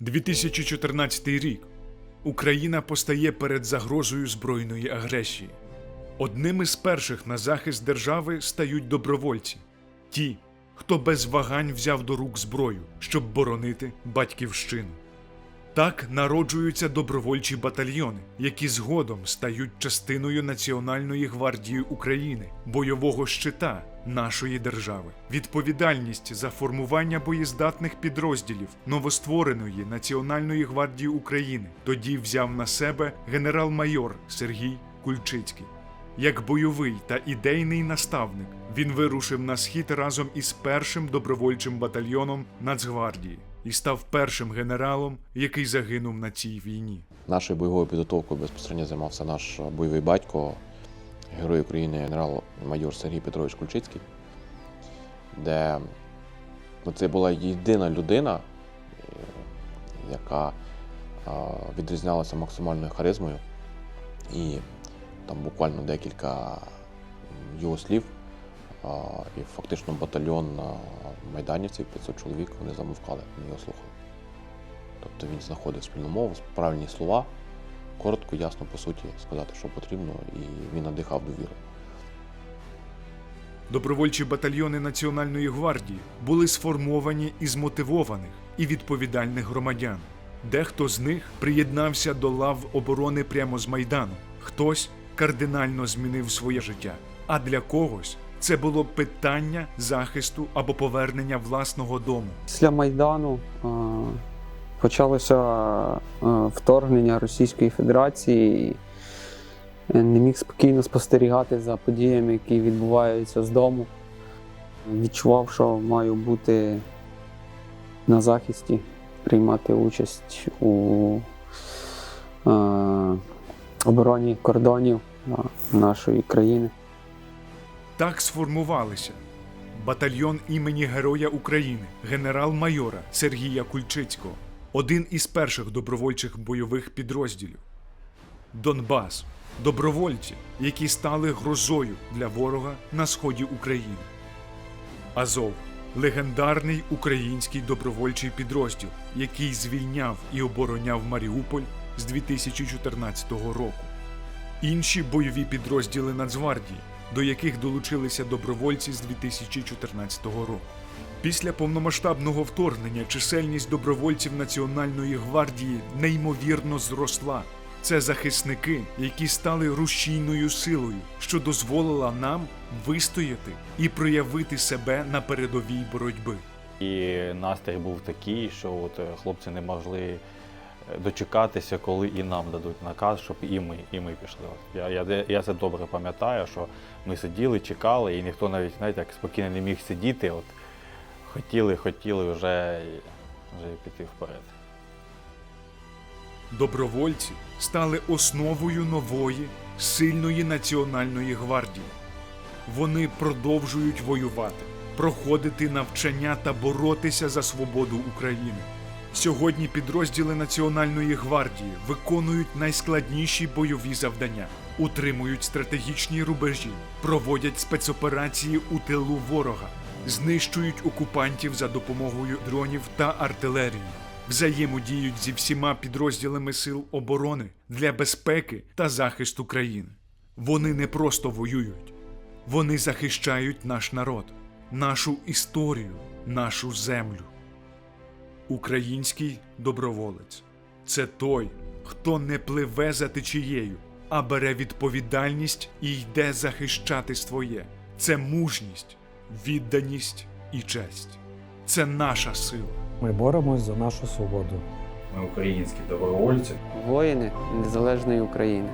2014 рік Україна постає перед загрозою збройної агресії. Одним із перших на захист держави стають добровольці, ті, хто без вагань взяв до рук зброю, щоб боронити батьківщину. Так народжуються добровольчі батальйони, які згодом стають частиною Національної гвардії України, бойового щита нашої держави. Відповідальність за формування боєздатних підрозділів новоствореної Національної гвардії України тоді взяв на себе генерал-майор Сергій Кульчицький. Як бойовий та ідейний наставник, він вирушив на схід разом із першим добровольчим батальйоном Нацгвардії і став першим генералом, який загинув на цій війні. Нашою бойовою підготовкою безпосередньо займався наш бойовий батько, герой України генерал-майор Сергій Петрович Кульчицький, де ну, це була єдина людина, е, яка відрізнялася максимальною харизмою. І там буквально декілька його слів, і фактично батальйон а, майданівців, 500 чоловік, вони замовкали, вони його слухали. Тобто він знаходив спільну мову, правильні слова, коротко, ясно, по суті, сказати, що потрібно, і він надихав довіру. Добровольчі батальйони Національної гвардії були сформовані із мотивованих і відповідальних громадян. Дехто з них приєднався до лав оборони прямо з майдану, хтось кардинально змінив своє життя. А для когось це було питання захисту або повернення власного дому. Після Майдану е, почалося е, вторгнення Російської Федерації. Е, не міг спокійно спостерігати за подіями, які відбуваються з дому. Відчував, що маю бути на захисті, приймати участь у е, обороні кордонів е, нашої країни. Так сформувалися батальйон імені Героя України, генерал-майора Сергія Кульчицького, один із перших добровольчих бойових підрозділів. Донбас добровольці, які стали грозою для ворога на сході України. Азов легендарний український добровольчий підрозділ, який звільняв і обороняв Маріуполь з 2014 року інші бойові підрозділи Нацгвардії, до яких долучилися добровольці з 2014 року. Після повномасштабного вторгнення чисельність добровольців Національної гвардії неймовірно зросла. Це захисники, які стали рушійною силою, що дозволила нам вистояти і проявити себе на передовій боротьби. І настрій був такий, що от е, хлопці не могли дочекатися, коли і нам дадуть наказ, щоб і ми, і ми пішли. Я, я, я це добре пам'ятаю, що ми сиділи, чекали, і ніхто навіть знаєте, як спокійно не міг сидіти. От хотіли, хотіли вже, вже піти вперед. Добровольці стали основою нової, сильної національної гвардії. Вони продовжують воювати, проходити навчання та боротися за свободу України. Сьогодні підрозділи Національної гвардії виконують найскладніші бойові завдання, утримують стратегічні рубежі, проводять спецоперації у тилу ворога, знищують окупантів за допомогою дронів та артилерії, взаємодіють зі всіма підрозділами сил оборони для безпеки та захисту країни. Вони не просто воюють, вони захищають наш народ, нашу історію, нашу землю. Український доброволець це той, хто не пливе за течією, а бере відповідальність і йде захищати своє. Це мужність, відданість і честь. Це наша сила. Ми боремось за нашу свободу. Ми українські добровольці. Воїни Незалежної України.